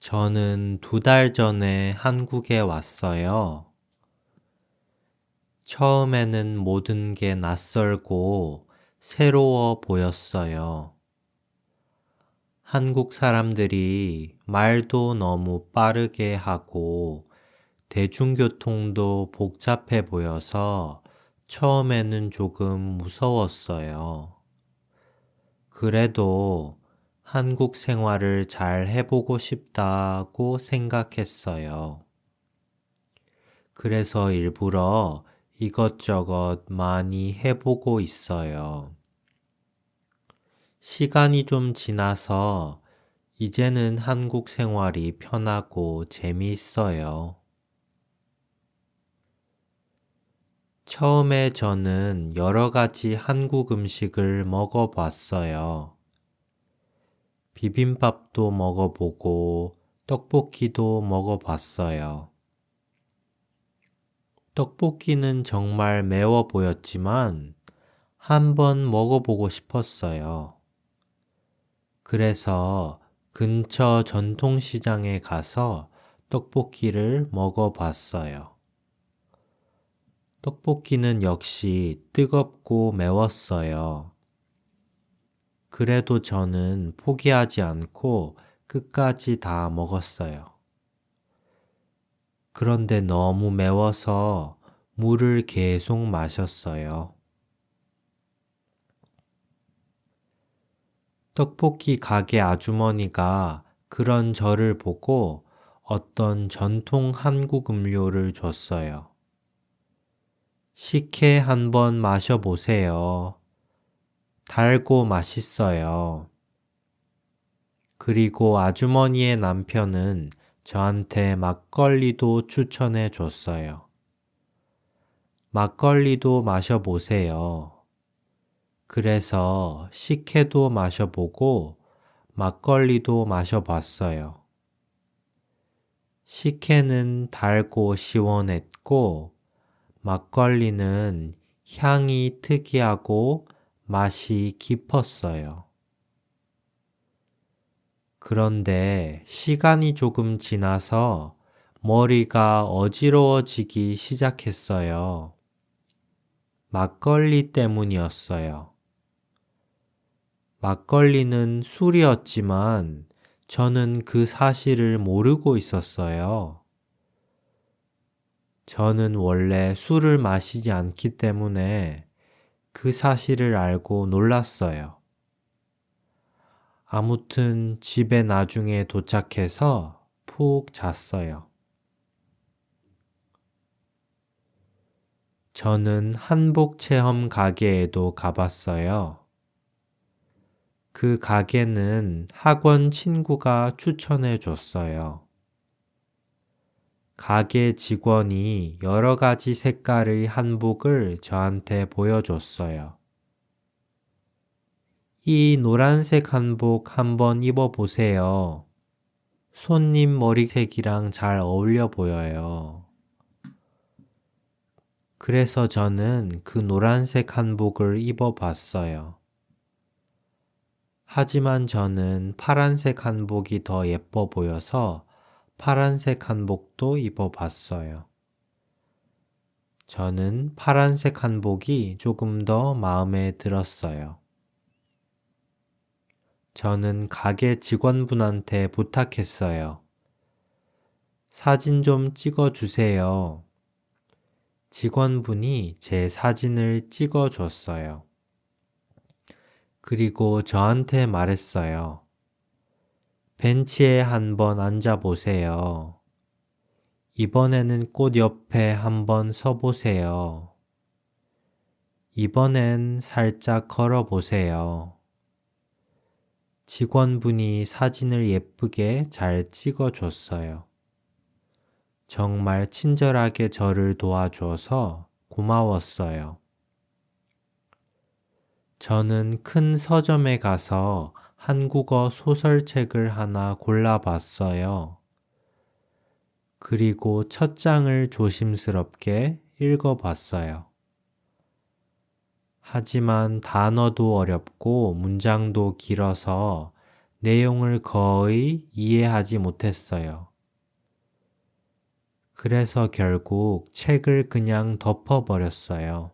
저는 두 달 전에 한국에 왔어요. 처음에는 모든 게 낯설고 새로워 보였어요. 한국 사람들이 말도 너무 빠르게 하고 대중교통도 복잡해 보여서 처음에는 조금 무서웠어요. 그래도 한국 생활을 잘 해보고 싶다고 생각했어요. 그래서 일부러 이것저것 많이 해보고 있어요. 시간이 좀 지나서 이제는 한국 생활이 편하고 재미있어요. 처음에 저는 여러 가지 한국 음식을 먹어봤어요. 비빔밥도 먹어보고 떡볶이도 먹어봤어요. 떡볶이는 정말 매워 보였지만 한번 먹어보고 싶었어요. 그래서 근처 전통시장에 가서 떡볶이를 먹어봤어요. 떡볶이는 역시 뜨겁고 매웠어요. 그래도 저는 포기하지 않고 끝까지 다 먹었어요. 그런데 너무 매워서 물을 계속 마셨어요. 떡볶이 가게 아주머니가 그런 저를 보고 어떤 전통 한국 음료를 줬어요. 식혜 한번 마셔보세요. 달고 맛있어요. 그리고 아주머니의 남편은 저한테 막걸리도 추천해 줬어요. 막걸리도 마셔보세요. 그래서 식혜도 마셔보고 막걸리도 마셔봤어요. 식혜는 달고 시원했고 막걸리는 향이 특이하고 맛이 깊었어요. 그런데 시간이 조금 지나서 머리가 어지러워지기 시작했어요. 막걸리 때문이었어요. 막걸리는 술이었지만 저는 그 사실을 모르고 있었어요. 저는 원래 술을 마시지 않기 때문에 그 사실을 알고 놀랐어요. 아무튼 집에 나중에 도착해서 푹 잤어요. 저는 한복 체험 가게에도 가봤어요. 그 가게는 학원 친구가 추천해 줬어요. 가게 직원이 여러 가지 색깔의 한복을 저한테 보여줬어요. 이 노란색 한복 한번 입어보세요. 손님 머리색이랑 잘 어울려 보여요. 그래서 저는 그 노란색 한복을 입어봤어요. 하지만 저는 파란색 한복이 더 예뻐 보여서 파란색 한복도 입어봤어요. 저는 파란색 한복이 조금 더 마음에 들었어요. 저는 가게 직원분한테 부탁했어요. 사진 좀 찍어 주세요. 직원분이 제 사진을 찍어 줬어요. 그리고 저한테 말했어요. 벤치에 한번 앉아 보세요. 이번에는 꽃 옆에 한번 서 보세요. 이번엔 살짝 걸어 보세요. 직원분이 사진을 예쁘게 잘 찍어 줬어요. 정말 친절하게 저를 도와줘서 고마웠어요. 저는 큰 서점에 가서 한국어 소설책을 하나 골라봤어요. 그리고 첫 장을 조심스럽게 읽어봤어요. 하지만 단어도 어렵고 문장도 길어서 내용을 거의 이해하지 못했어요. 그래서 결국 책을 그냥 덮어버렸어요.